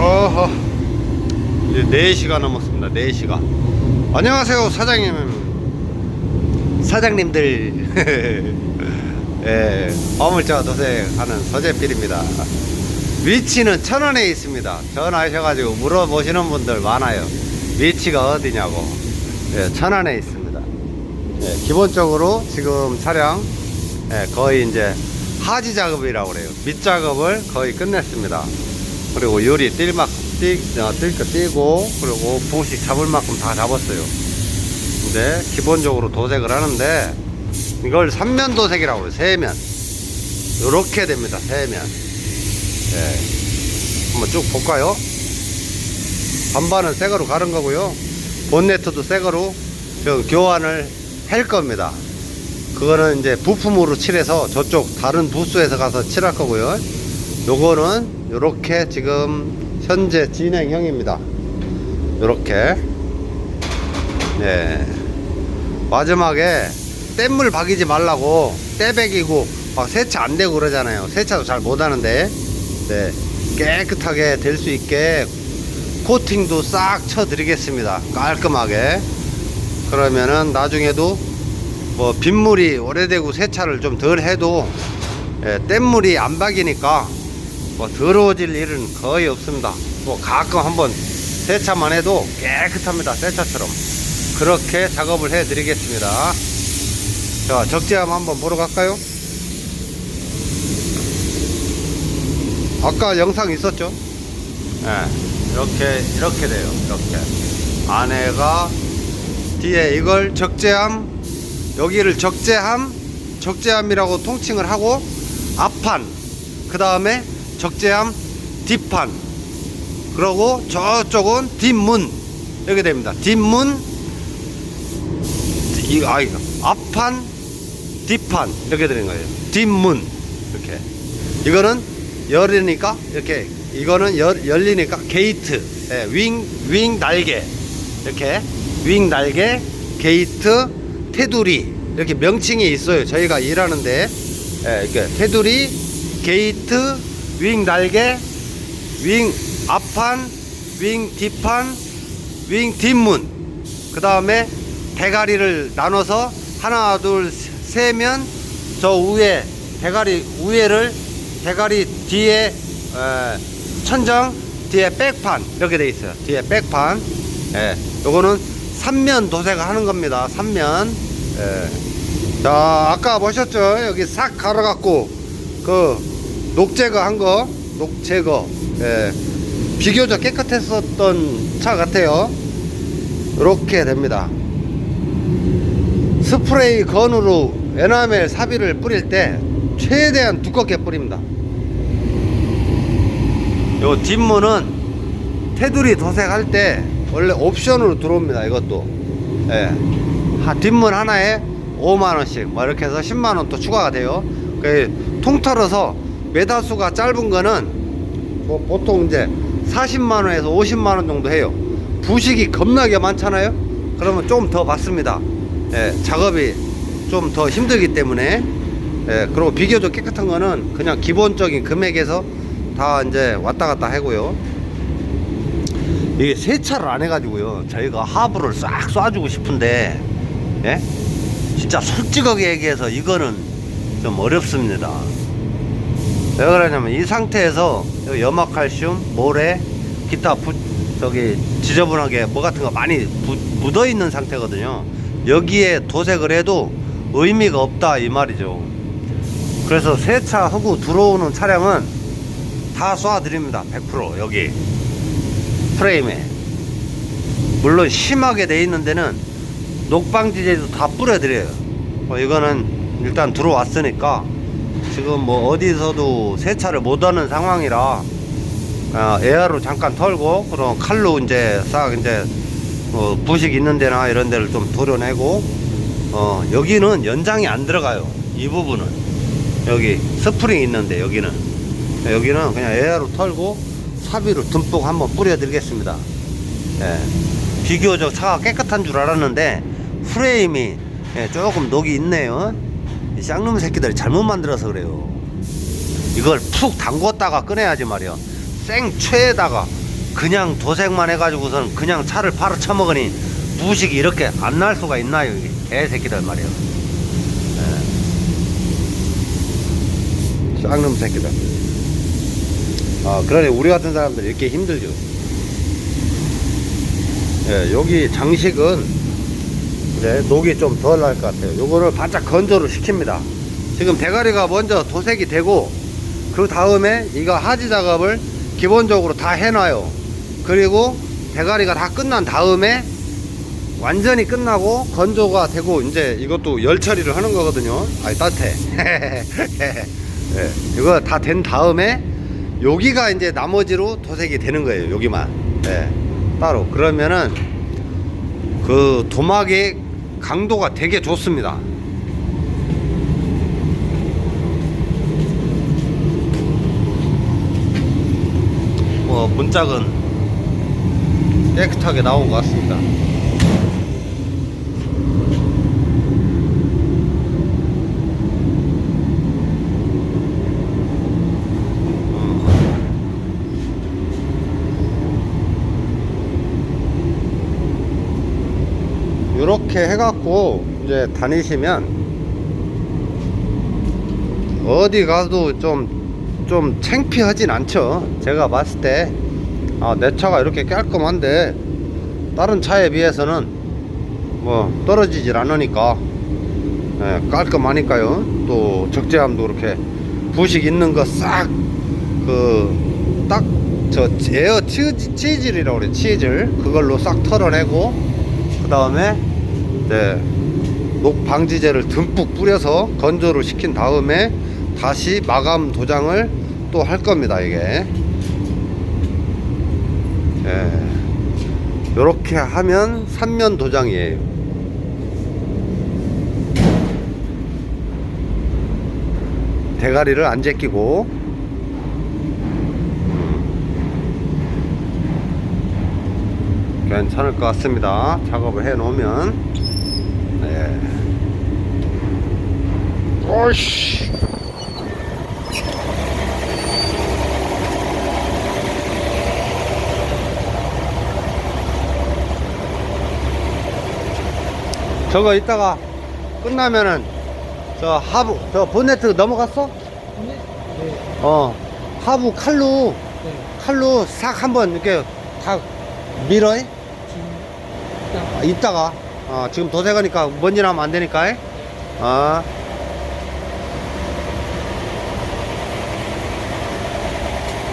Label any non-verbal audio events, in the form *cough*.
어허. 이제 4시가 넘었습니다. 4시가. 안녕하세요, 사장님. 사장님들. *laughs* 예, 어물자 도색하는 서재필입니다. 위치는 천안에 있습니다. 전화하셔가지고 물어보시는 분들 많아요. 위치가 어디냐고. 예, 천안에 있습니다. 예, 기본적으로 지금 차량 예, 거의 이제 하지 작업이라고 그래요. 밑 작업을 거의 끝냈습니다. 그리고 유리 뛸 만큼 뛸, 어, 뛸거 띄고 그리고 부식 잡을 만큼 다 잡았어요. 근데 기본적으로 도색을 하는데 이걸 삼면 도색이라고 해요. 세면. 요렇게 됩니다. 세면. 예. 한번 쭉 볼까요? 반반은 새 거로 가른 거고요. 본네트도 새 거로 지금 교환을 할 겁니다. 그거는 이제 부품으로 칠해서 저쪽 다른 부스에서 가서 칠할 거고요. 요거는 요렇게 지금 현재 진행형입니다. 요렇게. 네. 마지막에 뗏물 박이지 말라고 떼백이고 막 세차 안 되고 그러잖아요. 세차도 잘 못 하는데. 네. 깨끗하게 될 수 있게 코팅도 싹 쳐드리겠습니다. 깔끔하게. 그러면은 나중에도 뭐 빗물이 오래되고 세차를 좀 덜 해도 예, 뗏물이 안 박이니까 뭐 더러워질 일은 거의 없습니다. 뭐 가끔 한번 세차만 해도 깨끗합니다. 세차처럼 그렇게 작업을 해 드리겠습니다. 자 적재함 한번 보러 갈까요? 아까 영상 있었죠? 예, 이렇게 이렇게 돼요. 이렇게 안에가 뒤에 이걸 적재함 여기를 적재함 적재함이라고 통칭을 하고 앞판 그 다음에 적재함 뒷판. 그러고 저쪽은 뒷문. 이렇게 됩니다. 뒷문 이 아, 이거. 앞판 뒷판. 이렇게 되는 거예요. 뒷문. 이렇게. 이거는 열리니까 이렇게. 이거는 열, 열리니까 게이트. 예, 윙, 윙 날개. 이렇게. 윙 날개 게이트 테두리. 이렇게 명칭이 있어요. 저희가 일하는데. 예, 이렇게 테두리 게이트 윙 날개 윙 앞판 윙 뒷판 윙 뒷문. 그 다음에 대가리를 나눠서 하나 둘 세면 저 위에 대가리 위에를 대가리 뒤에 에, 천정 뒤에 백판. 이렇게 돼 있어요. 뒤에 백판. 예, 요거는 삼면 도색을 하는 겁니다. 삼면. 예. 자 아까 보셨죠? 여기 싹 갈아 갖고 그 녹제거 한 거 녹제거. 예. 비교적 깨끗했었던 차 같아요. 이렇게 됩니다. 스프레이 건으로 에나멜 사비를 뿌릴 때 최대한 두껍게 뿌립니다. 요 뒷문은 테두리 도색할 때 원래 옵션으로 들어옵니다 이것도. 예. 하, 뒷문 하나에 5만원씩. 뭐 이렇게 해서 10만원 또 추가가 돼요. 그 통틀어서 메다수가 짧은 거는 뭐 보통 이제 40만원에서 50만원 정도 해요 부식이 겁나게 많잖아요 그러면 좀 더 받습니다 예, 작업이 좀 더 힘들기 때문에 예, 그리고 비교적 깨끗한 거는 그냥 기본적인 금액에서 다 이제 왔다 갔다 하고요. 이게 세차를 안 해가지고요. 저희가 하부를 싹 쏴주고 싶은데, 예? 진짜 솔직하게 얘기해서 이거는 좀 어렵습니다. 왜 그러냐면 이 상태에서 염화칼슘, 모래, 기타 부, 저기 지저분하게 뭐 같은 거 많이 묻어 있는 상태거든요. 여기에 도색을 해도 의미가 없다 이 말이죠. 그래서 세차하고 들어오는 차량은 다 쏴드립니다. 100% 여기 프레임에 물론 심하게 돼 있는 데는 녹방지제도 다 뿌려드려요. 뭐 이거는 일단 들어왔으니까 지금 뭐 어디서도 세차를 못하는 상황이라 어, 에어로 잠깐 털고 그럼 칼로 이제 싹 이제 어, 부식 있는 데나 이런 데를 좀 도려내고 어, 여기는 연장이 안 들어가요. 이 부분은 여기 스프링 있는데 여기는 여기는 그냥 에어로 털고 사비로 듬뿍 한번 뿌려 드리겠습니다 예. 비교적 차가 깨끗한 줄 알았는데 프레임이 예, 조금 녹이 있네요 이 쌍놈 새끼들이 잘못 만들어서 그래요. 이걸 푹 담궜다가 꺼내야지 말이야. 생채에다가 그냥 도색만 해가지고선 그냥 차를 바로 쳐먹으니 무식이 이렇게 안 날 수가 있나요 이게? 개새끼들 말이에요 예. 쌍놈 새끼들. 아 그러니 우리 같은 사람들 이렇게 힘들죠. 예, 여기 장식은 이제 녹이 좀 덜 날 것 같아요. 요거를 바짝 건조를 시킵니다. 지금 대가리가 먼저 도색이 되고 그 다음에 이거 하지 작업을 기본적으로 다 해놔요. 그리고 대가리가 다 끝난 다음에 완전히 끝나고 건조가 되고 이제 이것도 열 처리를 하는 거거든요. 아니 따뜻해. *laughs* 예, 이거 다 된 다음에 여기가 이제 나머지로 도색이 되는 거예요 여기만. 예, 따로. 그러면은 그 도막의 강도가 되게 좋습니다 뭐 문짝은 깨끗하게 나온 것 같습니다. 이렇게 해갖고 이제 다니시면 어디 가도 좀 좀 창피하진 않죠. 제가 봤을 때, 아, 내 차가 이렇게 깔끔한데, 다른 차에 비해서는 뭐 떨어지질 않으니까, 예, 깔끔하니까요. 또 적재함도 이렇게 부식 있는 거 싹, 그, 딱, 저 에어 치즈, 치질이라고 그래, 치질. 그걸로 싹 털어내고, 그 다음에, 네, 녹 방지제를 듬뿍 뿌려서 건조를 시킨 다음에 다시 마감 도장을 또 할 겁니다 이게. 예. 요렇게 하면 3면 도장이에요. 대가리를 안 제끼고. 음. 괜찮을 것 같습니다. 작업을 해 놓으면 오씨 저거 이따가 끝나면은 저 하부 저 본네트 넘어갔어? 네. 네. 어 하부 칼로 네. 칼로 싹 한번 이렇게 다 밀어 지금 일단 아, 이따가 어, 지금 도색하니까 먼지 나면 안 되니까 어.